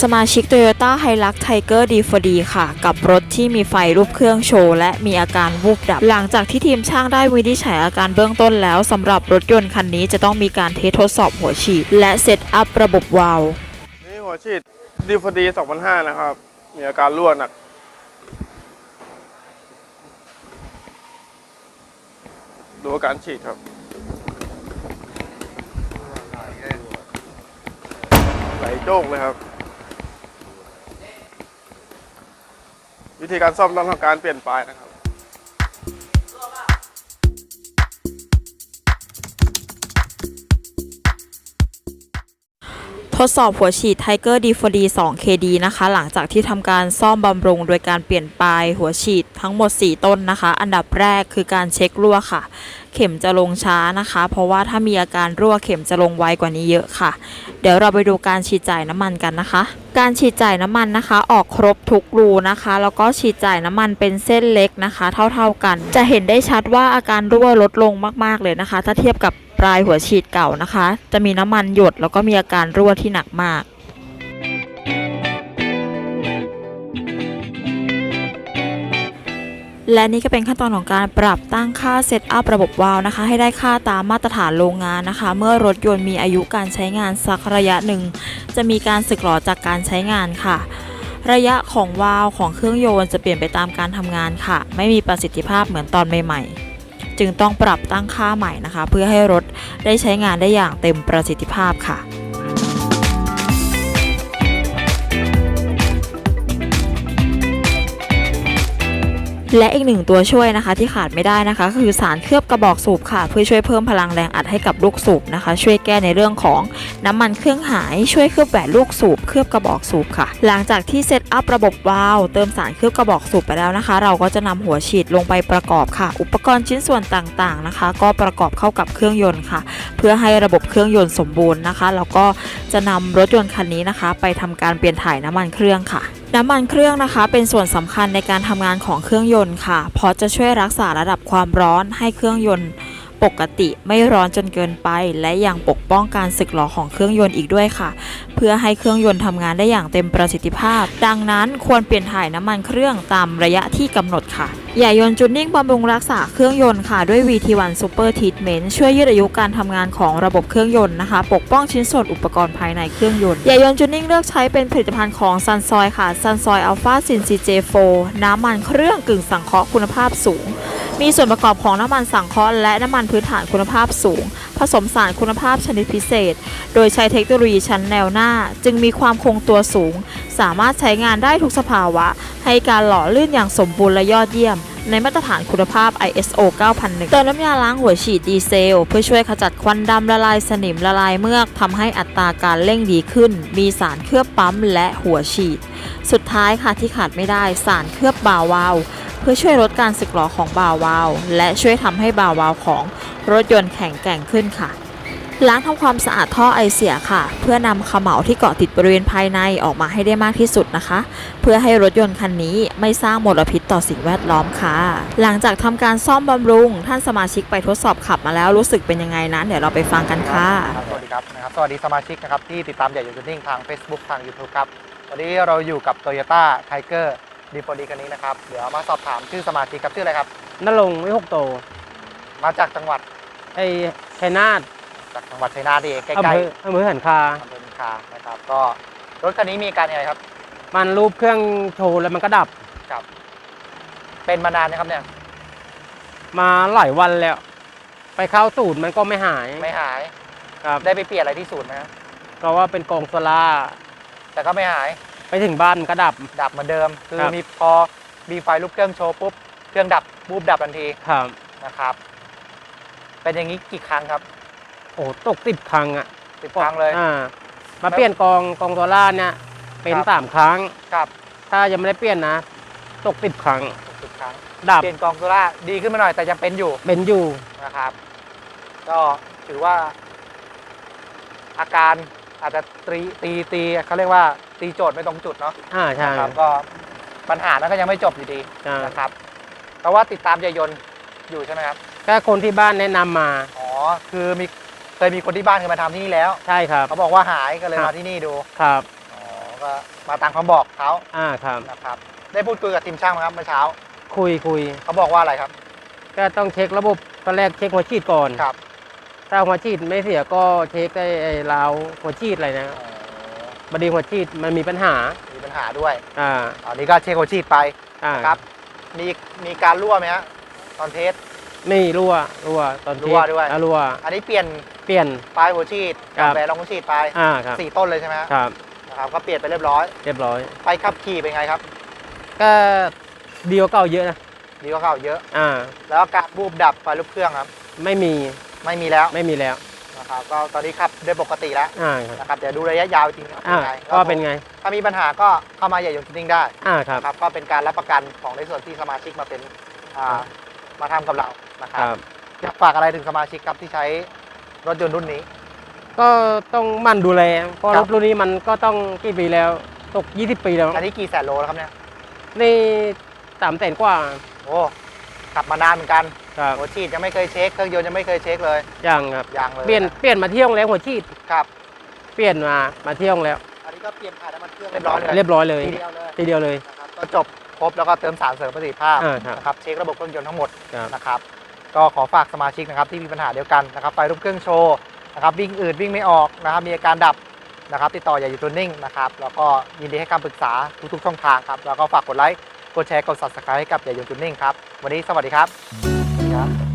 สมาชิก Toyota Hilux Tiger D4D ค่ะ กับรถที่มีไฟรูปเครื่องโชว์ และมีอาการวูบดับ หลังจากที่ทีมช่างได้วินิจฉัยอาการเบื้องต้นแล้วสำหรับรถยนต์คันนี้จะต้องมีการเทสทดสอบหัวฉีด และเซตอัพระบบวาล์วนี่หัวฉีดดีฟดี2005 นะครับ มีอาการรั่วหนักดูอาการฉีดครับไหลโจกเลยครับ วิธีการซ่อมต้องทำการเปลี่ยนปลายนะครับ ทดสอบหัวฉีด Tiger D4D 2 KD นะคะ หลังจากที่ทำการซ่อมบำรุงโดยการเปลี่ยนปลายหัวฉีดทั้งหมด 4 ต้นนะคะ อันดับแรกคือการเช็ครั่วค่ะ เข็มจะลงช้านะคะ เพราะว่าถ้ามีอาการรั่วเข็มจะลงไวกว่านี้เยอะค่ะ เดี๋ยวเราไปดูการฉีดจ่ายน้ำมันกันนะคะ การฉีดจ่ายน้ำมันนะคะ ออกครบทุกรูนะคะ แล้วก็ฉีดจ่ายน้ำมันเป็นเส้นเล็กนะคะ เท่าๆกัน จะเห็นได้ชัดว่าอาการรั่วลดลงมาก ๆเลยนะคะ ถ้าเทียบกับ ปลายหัวฉีดเก่านะคะ จะมีน้ำมันหยดแล้วก็มีอาการรั่วที่หนักมากและนี่ก็เป็นขั้นตอนของการปรับตั้งค่าเซตอัพระบบวาล์วนะคะ ให้ได้ค่าตามมาตรฐานโรงงานนะคะ เมื่อรถยนต์มีอายุการใช้งานสักระยะหนึ่ง จะมีการสึกหรอจากการใช้งานค่ะ ระยะของวาล์วของเครื่องยนต์จะเปลี่ยนไปตามการทำงานค่ะ ไม่มีประสิทธิภาพเหมือนตอนใหม่ๆ จึงต้องปรับตั้งค่าใหม่นะคะ เพื่อให้รถได้ใช้งานได้อย่างเต็มประสิทธิภาพค่ะ และอีกหนึ่งตัวช่วยนะคะที่ขาดไม่ได้นะคะ คือสารเคลือบกระบอกสูบค่ะ เพื่อช่วยเพิ่มพลังแรงอัดให้กับลูกสูบนะคะ ช่วยแก้ในเรื่องของน้ำมันเครื่องหายช่วยเคลือบแหวนลูกสูบเคลือบกระบอกสูบค่ะ หลังจากที่เซตอัพระบบวาล์วเติมสารเคลือบกระบอกสูบไปแล้วนะคะ เราก็จะนำหัวฉีดลงไปประกอบค่ะ อุปกรณ์ชิ้นส่วนต่างๆนะคะ ก็ประกอบเข้ากับเครื่องยนต์ค่ะ เพื่อให้ระบบเครื่องยนต์สมบูรณ์นะคะแล้วก็จะนำรถยนต์คันนี้นะคะ ไปทำการเปลี่ยนถ่ายน้ำมันเครื่องค่ะน้ำมันเครื่องนะคะ เป็นส่วนสำคัญในการทำงานของเครื่องยนต์ค่ะ เพราะจะช่วยรักษาระดับความร้อนให้เครื่องยนต์ ปกติไม่ร้อนจนเกินไป และยังปกป้องการสึกหรอของเครื่องยนต์อีกด้วยค่ะ เพื่อให้เครื่องยนต์ทำงานได้อย่างเต็มประสิทธิภาพ ดังนั้นควรเปลี่ยนถ่ายน้ำมันเครื่องตามระยะที่กำหนดค่ะ อย่ายนจูนนิ่งบำรุงรักษาเครื่องยนต์ค่ะด้วย VT1 Super Treatment ช่วยยืดอายุการทำงานของระบบเครื่องยนต์นะคะ ปกป้องชิ้นส่วนอุปกรณ์ภายในเครื่องยนต์อย่ายนจูนนิ่งเลือกใช้เป็นผลิตภัณฑ์ของ Sunsoy ค่ะ Sunsoy Alpha Sin CJ4 น้ำมันเครื่องกึ่งสังเคราะห์คุณภาพสูง มีส่วนประกอบของน้ำมันสังเคราะห์และน้ำมันพื้นฐานคุณภาพสูง ผสมสารคุณภาพชนิดพิเศษ โดยใช้เทคโนโลยีชั้นแนวหน้า จึงมีความคงตัวสูง สามารถใช้งานได้ทุกสภาวะ ให้การหล่อลื่นอย่างสมบูรณ์และยอดเยี่ยม ในมาตรฐานคุณภาพ ISO 9001 เติมน้ำยาล้างหัวฉีดดีเซล เพื่อช่วยขจัดควันดำละลายสนิมละลายเมือกทำให้อัตราการเร่งดีขึ้น มีสารเคลือบปั๊มและหัวฉีด สุดท้ายค่ะที่ขาดไม่ได้สารเคลือบบาวาว พื่อช่วยลดการสึกหรอของบาวาว และช่วยทำให้บาวาวของรถยนต์แข็งแกร่งขึ้นค่ะ ล้างทำความสะอาดท่อไอเสียค่ะ เพื่อนำขม่าที่เกาะติดบริเวณภายในออกมาให้ได้มากที่สุดนะคะ เพื่อให้รถยนต์คันนี้ไม่สร้างมลพิษต่อสิ่งแวดล้อมค่ะ หลังจากทำการซ่อมบำรุง ท่านสมาชิกไปทดสอบขับมาแล้วรู้สึกเป็นยังไงนั้นเดี๋ยวเราไปฟังกันค่ะ สวัสดีครับนะครับสวัสดีสมาชิกนะครับที่ติดตามใหญ่ยูทูนิ่งทาง Facebook ทาง YouTube ครับวันนี้เราอยู่กับ Toyota Tiger d 4 d คันนี้นะครับ เดี๋ยวมาสอบถามชื่อสมาชิกครับชื่ออะไรครับ นรงค์วิหกโต มาจากจังหวัดไอ้ชัยนาทจากจังหวัดชัยนาทนี่เองใกอำล้เภออำเภอหันคาๆอำเภอนิคานะครับ ก็รถคันนี้มีอาการยังไงครับ มันรูปเครื่องโชว์แล้วมันก็ดับครับ เป็นมานานนะครับเนี่ยมาหลายวันแล้ว ไปเข้าสูตรมันก็ไม่หายไม่หายครับได้ไปเปลี่ยนอะไรที่ศูนย์ไหมครับเพราะว่าเป็นกองโซล่าร์แต่ก็ไม่หาย ไปถึงบ้านมันก็ดับ ดับเหมือนเดิม คือครับ มีพอมีไฟลุกเครื่องโชว์ปุ๊บเครื่องดับปุ๊บดับทันทีครับ นะครับ เป็นอย่างนี้กี่ครั้งครับโอ้ตกติดครั้งอะสิบครั้งเลย อ่ามาเปลี่ยนกองกองโซล่าร์เนี่ยเป็นครับ สามครั้ง ครับถ้ายังไม่ได้เปลี่ยนนะ ตกติดครั้ง สิบครั้งดับเปลี่ยนกองโซล่าร์ดีขึ้นมาหน่อยแต่ยังเป็นอยู่เป็นอยู่นะครับ ก็ถือว่า อาการ อาจจะตีตีตีเขาเรียกว่าตีโจทย์ไม่ตรงจุดเนาะอ่าใช่นะครับก็ปัญหานั้นก็ยังไม่จบอยู่ดีใช่นะครับเพราะว่าติดตามยายนต์อยู่ใช่ไหมครับแค่คนที่บ้านแนะนำมาอ๋อคือมีเคยมีคนที่บ้านเคยมาทำที่นี่แล้วใช่ครับ เขาบอกว่าหายก็เลยครับมาที่นี่ดูครับอ๋อก็ก็มาตามคำบอกเขาอ่าครับนะครับได้พูดคุยกับทีมช่างไหมครับเมื่อเช้า คุยคุยเขาบอกว่าอะไรครับ ก็ต้องเช็คระบบตอนแรกเช็คหัวฉีดก่อนครับ ถ้าหัวฉีดไม่เสียก็เช็คไอ้ไอ้ราวหัวฉีดอะไรนะบดีหัวฉีดมันมีปัญหามีปัญหาด้วยอ่าอันนี้ก็เช็คโคชีดไปอ่าครับมีมีการรั่วไหมฮะตอนเทสนี่รั่วรั่วตอนเช็ครั่วด้วยอ่ารั่วอันนี้เปลี่ยนเปลี่ยนปลายหัวฉีดครักับบแหวนรองหัวฉีดไปอ่าครับสี่ต้นเลยใช่ไหมฮะครับนะครับก็เปลี่ยนไปเรียบร้อย เรียบร้อย ไปขับขี่เป็นไงครับ ก็ดีกว่าเก่าเยอะนะดีกว่าเก่าเยอะอ่าแล้วการบูบดับไฟลุกเครื่องครับ ไม่มี ไม่มีแล้วไม่มีแล้วนะครับก็ตอนนี้ขับได้ปกติแล้วอ่าครับนะครับเดี๋ยวดูระยะยาวจริงๆอ่าเป็นไงก็เป็นไงถ้ามีปัญหาก็เข้ามาอย่ายนต์นิ่งได้อ่าครับ นะครับก็เป็นการรับประกันของในส่วนที่สมาชิกมาเป็นอ่ามาทำกับเรานะคครับ รับ อยากฝากอะไรถึงสมาชิกครับที่ใช้รถยนต์รุ่นนี้ ก็ต้องหมั่นดูแลเพราะครัรบ ถรุ่นนี้มันก็ต้องกี่ปีแล้วตก 20 ปีแล้วอันนี้กี่แสนโลแล้วครับเนี่ย นี่สามแสนกว่า โอ้ ขับมานานเหมือนกันครับหัวฉีดยังไม่เคยเช็คเครื่องยนต์ยังไม่เคยเช็คเลยยังครับยังเลยเปลี่ยนเปลี่ยนมาเที่ยวแล้วหัวฉีดครับ เปลี่ยนมามาเที่ยวแล้ว อันนี้ก็เปลี่ยนถ่ายน้ำมันเครื่องเรียบร้อยเลยเรียบร้อยเลยทีเดียวเลยทีเดียวเลย นะครับก็จบครบแล้วก็เติมสารเสริมประสิทธิภาพอ่าครับ นะครับเช็คระบบเครื่องยนต์ทั้งหมด ครับ นะครับก็ขอฝากสมาชิกนะครับที่มีปัญหาเดียวกันนะครับไฟรูปเครื่องโชว์นะครับวิ่งอืดวิ่งไม่ออกนะครับมีอาการดับนะครับติดต่ออย่าอยู่ตัวนิ่งนะครับแล้วก็ยินดีให้คำปรึกษาทุกๆช่องทางครับแล้วก็ฝากกดไลค์ กดแชร์กด subscribe ให้กับอย่าอยู่ตัวนิ่งครับ วันนี้สวัสดีครับสวัสดีครับ